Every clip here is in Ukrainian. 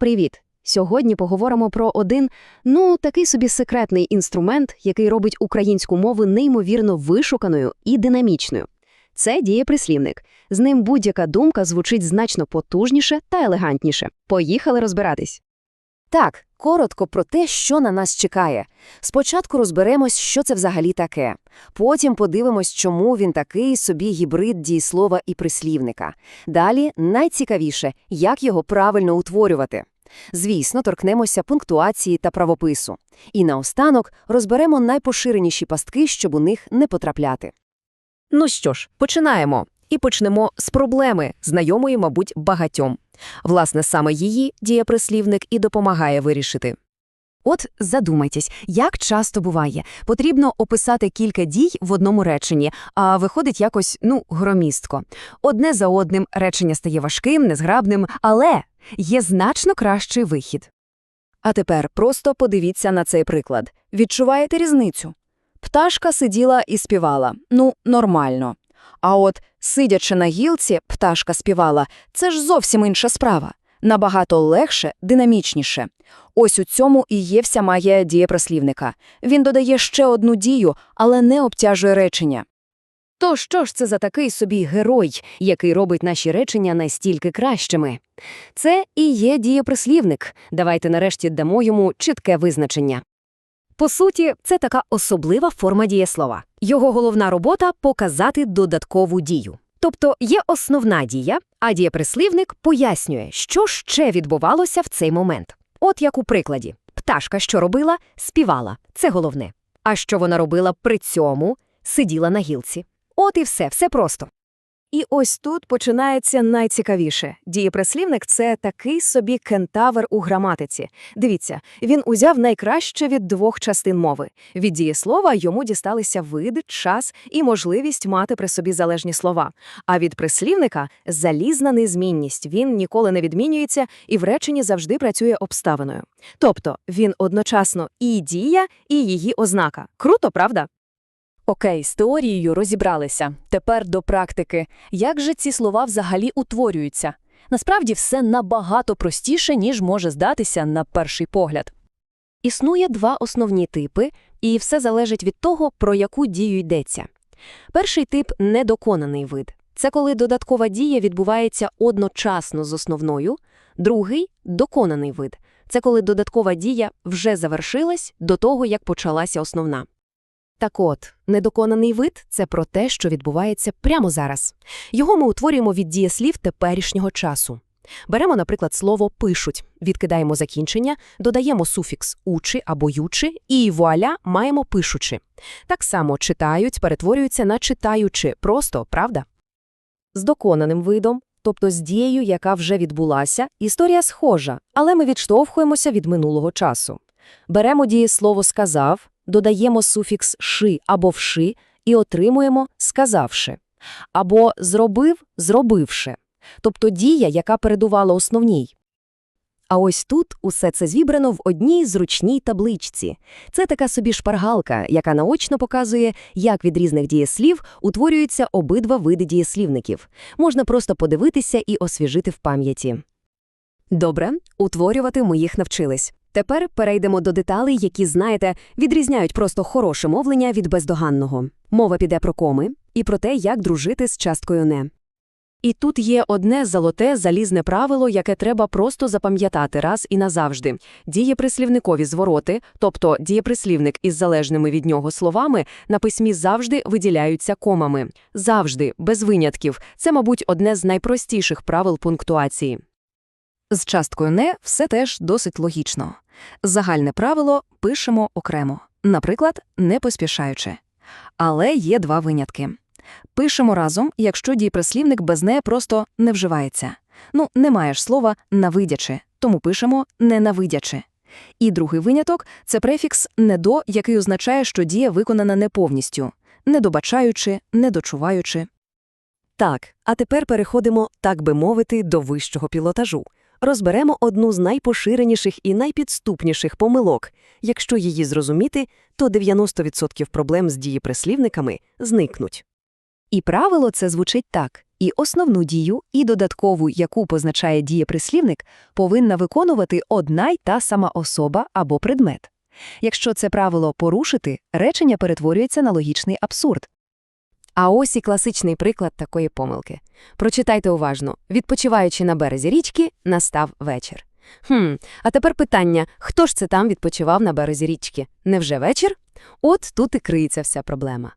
Привіт! Сьогодні поговоримо про один, ну, такий собі секретний інструмент, який робить українську мову неймовірно вишуканою і динамічною. Це дієприслівник. З ним будь-яка думка звучить значно потужніше та елегантніше. Поїхали розбиратись. Так, коротко про те, що на нас чекає. Спочатку розберемось, що це взагалі таке. Потім подивимось, чому він такий собі гібрид дієслова і прислівника. Далі найцікавіше, як його правильно утворювати. Звісно, торкнемося пунктуації та правопису. І наостанок розберемо найпоширеніші пастки, щоб у них не потрапляти. Ну що ж, починаємо. І почнемо з проблеми, знайомої, мабуть, багатьом. Власне, саме її дієприслівник і допомагає вирішити. От задумайтесь, як часто буває. Потрібно описати кілька дій в одному реченні, а виходить якось, ну, громістко. Одне за одним речення стає важким, незграбним, але є значно кращий вихід. А тепер просто подивіться на цей приклад. Відчуваєте різницю? Пташка сиділа і співала. Ну, нормально. А от, сидячи на гілці, пташка співала – це ж зовсім інша справа. Набагато легше, динамічніше. Ось у цьому і є вся магія дієприслівника. Він додає ще одну дію, але не обтяжує речення. То що ж це за такий собі герой, який робить наші речення настільки кращими? Це і є дієприслівник. Давайте нарешті дамо йому чітке визначення. По суті, це така особлива форма дієслова. Його головна робота – показати додаткову дію. Тобто є основна дія, а дієприслівник пояснює, що ще відбувалося в цей момент. От як у прикладі. Пташка, що робила, співала. Це головне. А що вона робила при цьому? Сиділа на гілці. От і все, все просто. І ось тут починається найцікавіше. Дієприслівник – це такий собі кентавр у граматиці. Дивіться, він узяв найкраще від двох частин мови. Від дієслова йому дісталися вид, час і можливість мати при собі залежні слова. А від прислівника – залізна незмінність. Він ніколи не відмінюється і в реченні завжди працює обставиною. Тобто він одночасно і дія, і її ознака. Круто, правда? Окей, з теорією розібралися. Тепер до практики. Як же ці слова взагалі утворюються? Насправді все набагато простіше, ніж може здатися на перший погляд. Існує два основні типи, і все залежить від того, про яку дію йдеться. Перший тип – недоконаний вид. Це коли додаткова дія відбувається одночасно з основною. Другий – доконаний вид. Це коли додаткова дія вже завершилась до того, як почалася основна. Так от, недоконаний вид – це про те, що відбувається прямо зараз. Його ми утворюємо від дієслів теперішнього часу. Беремо, наприклад, слово «пишуть», відкидаємо закінчення, додаємо суфікс «учи» або «ючи» і вуаля маємо «пишучи». Так само «читають» перетворюються на «читаючи», просто, правда? З доконаним видом, тобто з дією, яка вже відбулася, історія схожа, але ми відштовхуємося від минулого часу. Беремо дієслово «сказав», додаємо суфікс «ши» або «вши» і отримуємо «сказавши». Або «зробив» – «зробивши». Тобто дія, яка передувала основній. А ось тут усе це зібрано в одній зручній табличці. Це така собі шпаргалка, яка наочно показує, як від різних дієслів утворюються обидва види дієслівників. Можна просто подивитися і освіжити в пам'яті. Добре, утворювати ми їх навчились. Тепер перейдемо до деталей, які, знаєте, відрізняють просто хороше мовлення від бездоганного. Мова піде про коми і про те, як дружити з часткою «не». І тут є одне золоте залізне правило, яке треба просто запам'ятати раз і назавжди. Дієприслівникові звороти, тобто дієприслівник із залежними від нього словами, на письмі завжди виділяються комами. Завжди, без винятків. Це, мабуть, одне з найпростіших правил пунктуації. З часткою «не» все теж досить логічно. Загальне правило пишемо окремо, наприклад, не поспішаючи. Але є два винятки. Пишемо разом, якщо дієприслівник без «не» просто не вживається. Ну, немає ж слова «навидячи», тому пишемо «ненавидячи». І другий виняток – це префікс «не до», який означає, що дія виконана не повністю – недобачаючи, недочуваючи. Так, а тепер переходимо, так би мовити, до вищого пілотажу. Розберемо одну з найпоширеніших і найпідступніших помилок. Якщо її зрозуміти, то 90% проблем з дієприслівниками зникнуть. І правило це звучить так. І основну дію, і додаткову, яку позначає дієприслівник, повинна виконувати одна й та сама особа або предмет. Якщо це правило порушити, речення перетворюється на логічний абсурд. А ось і класичний приклад такої помилки. Прочитайте уважно. Відпочиваючи на березі річки, настав вечір. Хм, а тепер питання, хто ж це там відпочивав на березі річки? Невже вечір? От тут і криється вся проблема.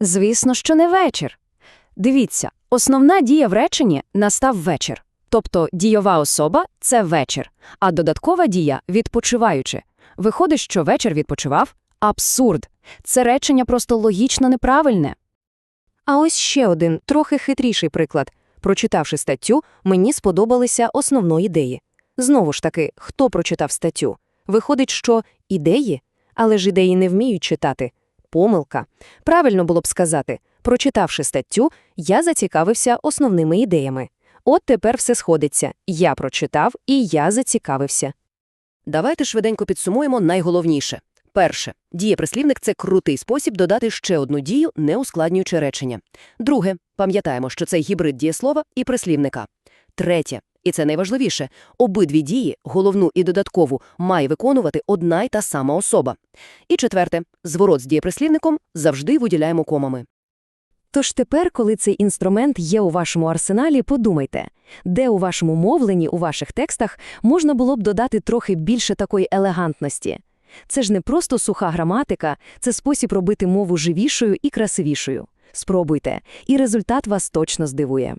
Звісно, що не вечір. Дивіться, основна дія в реченні настав вечір. Тобто дійова особа – це вечір, а додаткова дія – відпочиваючи. Виходить, що вечір відпочивав? Абсурд. Це речення просто логічно неправильне. А ось ще один, трохи хитріший приклад. Прочитавши статтю, мені сподобалися основні ідеї. Знову ж таки, хто прочитав статтю? Виходить, що ідеї? Але ж ідеї не вміють читати. Помилка. Правильно було б сказати, прочитавши статтю, я зацікавився основними ідеями. От тепер все сходиться. Я прочитав і я зацікавився. Давайте швиденько підсумуємо найголовніше. Перше. Дієприслівник – це крутий спосіб додати ще одну дію, не ускладнюючи речення. Друге. Пам'ятаємо, що це гібрид дієслова і прислівника. Третє. І це найважливіше. Обидві дії, головну і додаткову, має виконувати одна й та сама особа. І четверте. Зворот з дієприслівником завжди виділяємо комами. Тож тепер, коли цей інструмент є у вашому арсеналі, подумайте, де у вашому мовленні, у ваших текстах можна було б додати трохи більше такої елегантності. Це ж не просто суха граматика, це спосіб робити мову живішою і красивішою. Спробуйте, і результат вас точно здивує.